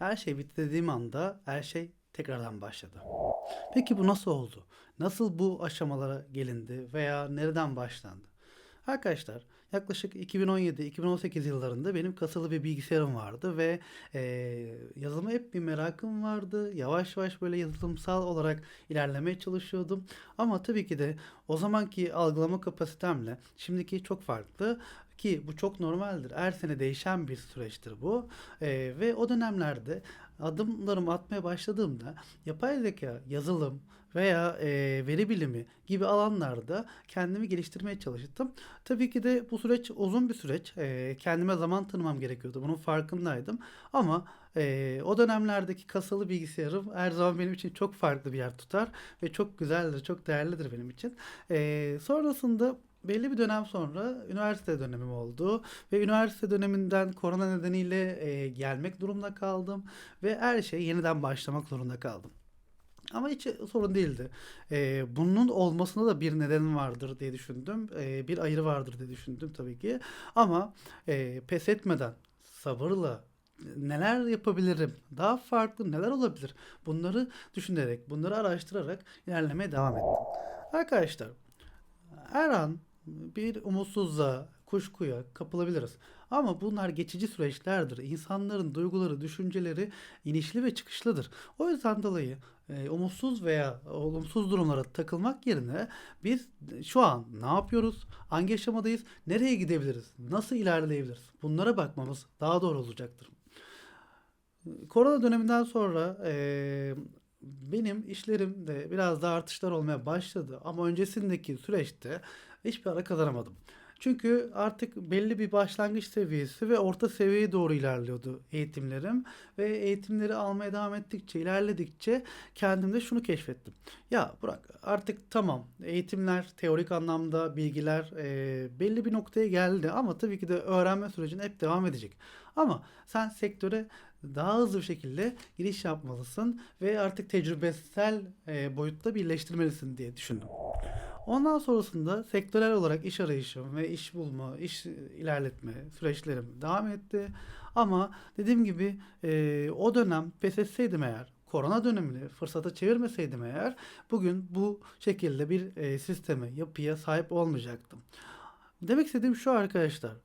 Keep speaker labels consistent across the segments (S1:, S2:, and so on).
S1: Her şey bitti dediğim anda her şey tekrardan başladı. Peki bu nasıl oldu? Nasıl bu aşamalara gelindi veya nereden başlandı? Arkadaşlar yaklaşık 2017-2018 yıllarında benim kasalı bir bilgisayarım vardı ve eee yazılıma hep bir merakım vardı. Yavaş yavaş böyle yazılımsal olarak ilerlemeye çalışıyordum. Ama tabii ki de o zamanki algılama kapasitemle şimdiki çok farklı ki bu çok normaldir. Her sene değişen bir süreçtir bu. Eee, ve o dönemlerde adımlarımı atmaya başladığımda yapay zeka, yazılım veya eee, veri bilimi gibi alanlarda kendimi geliştirmeye çalıştım. Tabii ki de bu süreç uzun bir süreç. Eee, kendime zaman tanımam gerekiyordu. Bunun farkındaydım. Ama eee, o dönemlerdeki kasalı bilgisayarım her zaman benim için çok farklı bir yer tutar ve çok güzeldir, çok değerlidir benim için. Eee, sonrasında belli bir dönem sonra üniversite dönemim oldu ve üniversite döneminden korona nedeniyle eee, gelmek durumunda kaldım ve her şey yeniden başlamak zorunda kaldım. Ama hiç sorun değildi. Eee, bunun olmasında da bir neden vardır diye düşündüm. Eee, bir ayrı vardır diye düşündüm tabii ki. Ama eee, pes etmeden, sabırla neler yapabilirim, daha farklı neler olabilir bunları düşünerek, bunları araştırarak ilerlemeye devam ettim. Arkadaşlar her an bir umutsuzluğa, kuşkuya kapılabiliriz. Ama bunlar geçici süreçlerdir. İnsanların duyguları, düşünceleri inişli ve çıkışlıdır. O yüzden dolayı e, umutsuz veya olumsuz durumlara takılmak yerine biz şu an ne yapıyoruz? Hangi aşamadayız? Nereye gidebiliriz? Nasıl ilerleyebiliriz? Bunlara bakmamız daha doğru olacaktır. Korona döneminden sonra eee, benim işlerimde biraz daha artışlar olmaya başladı ama öncesindeki süreçte hiçbir ara kazanamadım. Çünkü artık belli bir başlangıç seviyesi ve orta seviyeye doğru ilerliyordu eğitimlerim ve eğitimleri almaya devam ettikçe, ilerledikçe kendimde şunu keşfettim. Ya Burak artık tamam eğitimler, teorik anlamda bilgiler eee, belli bir noktaya geldi ama tabii ki de öğrenme sürecin hep devam edecek. Ama sen sektöre daha hızlı bir şekilde giriş yapmalısın ve artık tecrübesel e, boyutta birleştirmelisin diye düşündüm. Ondan sonrasında sektörel olarak iş arayışım ve iş bulma, iş ilerletme süreçlerim devam etti. Ama dediğim gibi e, o dönem pes etseydim eğer, korona dönemini fırsata çevirmeseydim eğer, bugün bu şekilde bir e, sisteme, yapıya sahip olmayacaktım. Demek istediğim şu arkadaşlar.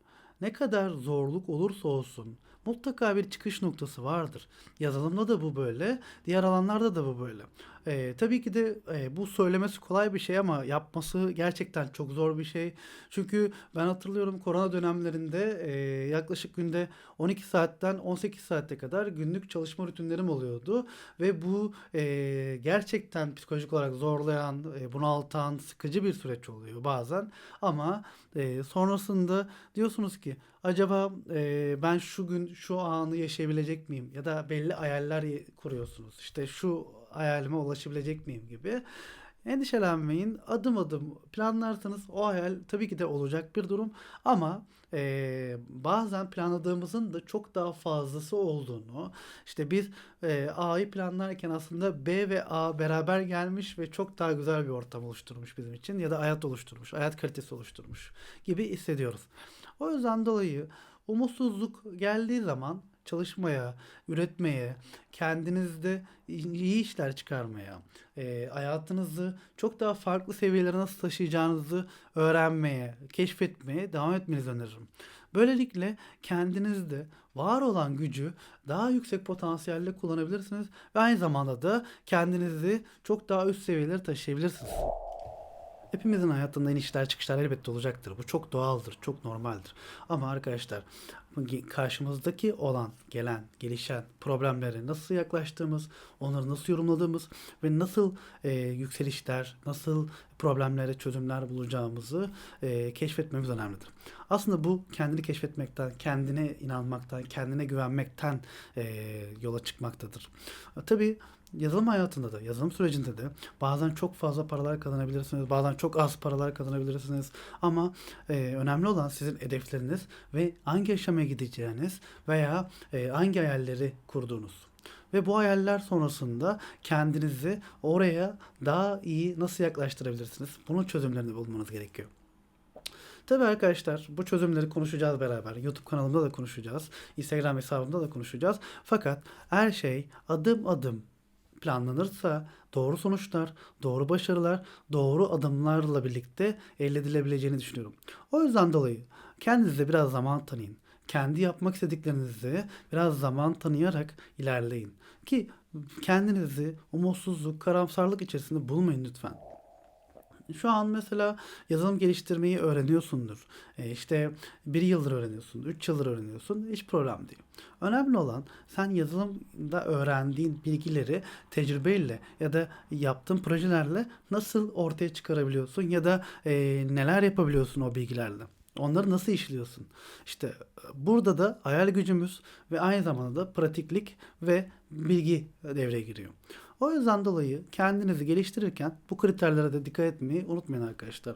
S1: Ne kadar zorluk olursa olsun mutlaka bir çıkış noktası vardır. Yazılımda da bu böyle, diğer alanlarda da bu böyle. Ee, tabii ki de e, bu söylemesi kolay bir şey ama yapması gerçekten çok zor bir şey. Çünkü ben hatırlıyorum korona dönemlerinde e, yaklaşık günde 12 saatten 18 saate kadar günlük çalışma rutinlerim oluyordu. Ve bu e, gerçekten psikolojik olarak zorlayan, e, bunaltan, sıkıcı bir süreç oluyor bazen. Ama e, sonrasında diyorsunuz ki acaba e, ben şu gün şu anı yaşayabilecek miyim? Ya da belli hayaller kuruyorsunuz. İşte şu hayalime ulaşabilecek miyim gibi. Endişelenmeyin. Adım adım planlarsanız o hayal tabii ki de olacak bir durum. Ama e, bazen planladığımızın da çok daha fazlası olduğunu, işte biz e, A'yı planlarken aslında B ve A beraber gelmiş ve çok daha güzel bir ortam oluşturmuş bizim için ya da hayat oluşturmuş, hayat kalitesi oluşturmuş gibi hissediyoruz. O yüzden dolayı umutsuzluk geldiği zaman çalışmaya, üretmeye, kendinizde iyi işler çıkarmaya, e, hayatınızı çok daha farklı seviyelere nasıl taşıyacağınızı öğrenmeye, keşfetmeye devam etmenizi öneririm. Böylelikle kendinizde var olan gücü daha yüksek potansiyelle kullanabilirsiniz ve aynı zamanda da kendinizi çok daha üst seviyelere taşıyabilirsiniz. Hepimizin hayatında inişler çıkışlar elbette olacaktır. Bu çok doğaldır, çok normaldir. Ama arkadaşlar karşımızdaki olan, gelen, gelişen problemlere nasıl yaklaştığımız, onları nasıl yorumladığımız ve nasıl e, yükselişler, nasıl problemlere çözümler bulacağımızı e, keşfetmemiz önemlidir. Aslında bu kendini keşfetmekten, kendine inanmaktan, kendine güvenmekten e, yola çıkmaktadır. Tabii yazılım hayatında da, yazılım sürecinde de bazen çok fazla paralar kazanabilirsiniz, bazen çok az paralar kazanabilirsiniz. Ama e, önemli olan sizin hedefleriniz ve hangi aşamaya gideceğiniz veya e, hangi hayalleri kurduğunuz. Ve bu hayaller sonrasında kendinizi oraya daha iyi nasıl yaklaştırabilirsiniz? Bunun çözümlerini bulmanız gerekiyor. Tabii arkadaşlar bu çözümleri konuşacağız beraber. YouTube kanalımda da konuşacağız. Instagram hesabımda da konuşacağız. Fakat her şey adım adım planlanırsa doğru sonuçlar, doğru başarılar, doğru adımlarla birlikte elde edilebileceğini düşünüyorum. O yüzden dolayı kendinize biraz zaman tanıyın. Kendi yapmak istediklerinizi biraz zaman tanıyarak ilerleyin. Ki kendinizi umutsuzluk, karamsarlık içerisinde bulmayın lütfen. Şu an mesela yazılım geliştirmeyi öğreniyorsundur. E işte bir yıldır öğreniyorsun, üç yıldır öğreniyorsun. Hiç problem değil. Önemli olan sen yazılımda öğrendiğin bilgileri tecrübeyle ya da yaptığın projelerle nasıl ortaya çıkarabiliyorsun ya da e, neler yapabiliyorsun o bilgilerle. Onları nasıl işliyorsun? İşte burada da hayal gücümüz ve aynı zamanda da pratiklik ve bilgi devreye giriyor. O yüzden dolayı kendinizi geliştirirken bu kriterlere de dikkat etmeyi unutmayın arkadaşlar.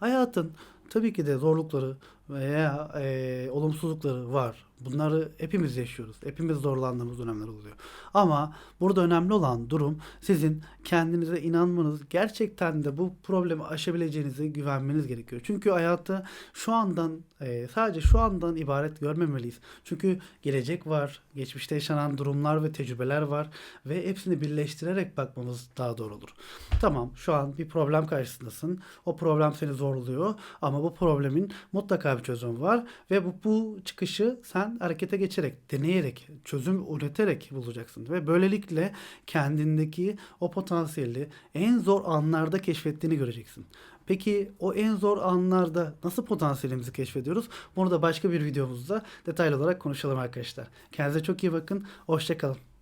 S1: Hayatın tabii ki de zorlukları veya e, olumsuzlukları var. Bunları hepimiz yaşıyoruz. Hepimiz zorlandığımız dönemler oluyor. Ama burada önemli olan durum sizin kendinize inanmanız, gerçekten de bu problemi aşabileceğinize güvenmeniz gerekiyor. Çünkü hayatı şu andan e, sadece şu andan ibaret görmemeliyiz. Çünkü gelecek var, geçmişte yaşanan durumlar ve tecrübeler var ve hepsini birleştirerek bakmamız daha doğru olur. Tamam, şu an bir problem karşısındasın. O problem seni zorluyor ama bu problemin mutlaka bir çözümü var ve bu, bu çıkışı sen harekete geçerek, deneyerek, çözüm üreterek bulacaksın ve böylelikle kendindeki o potansiyeli en zor anlarda keşfettiğini göreceksin. Peki o en zor anlarda nasıl potansiyelimizi keşfediyoruz? Bunu da başka bir videomuzda detaylı olarak konuşalım arkadaşlar. Kendinize çok iyi bakın. Hoşçakalın.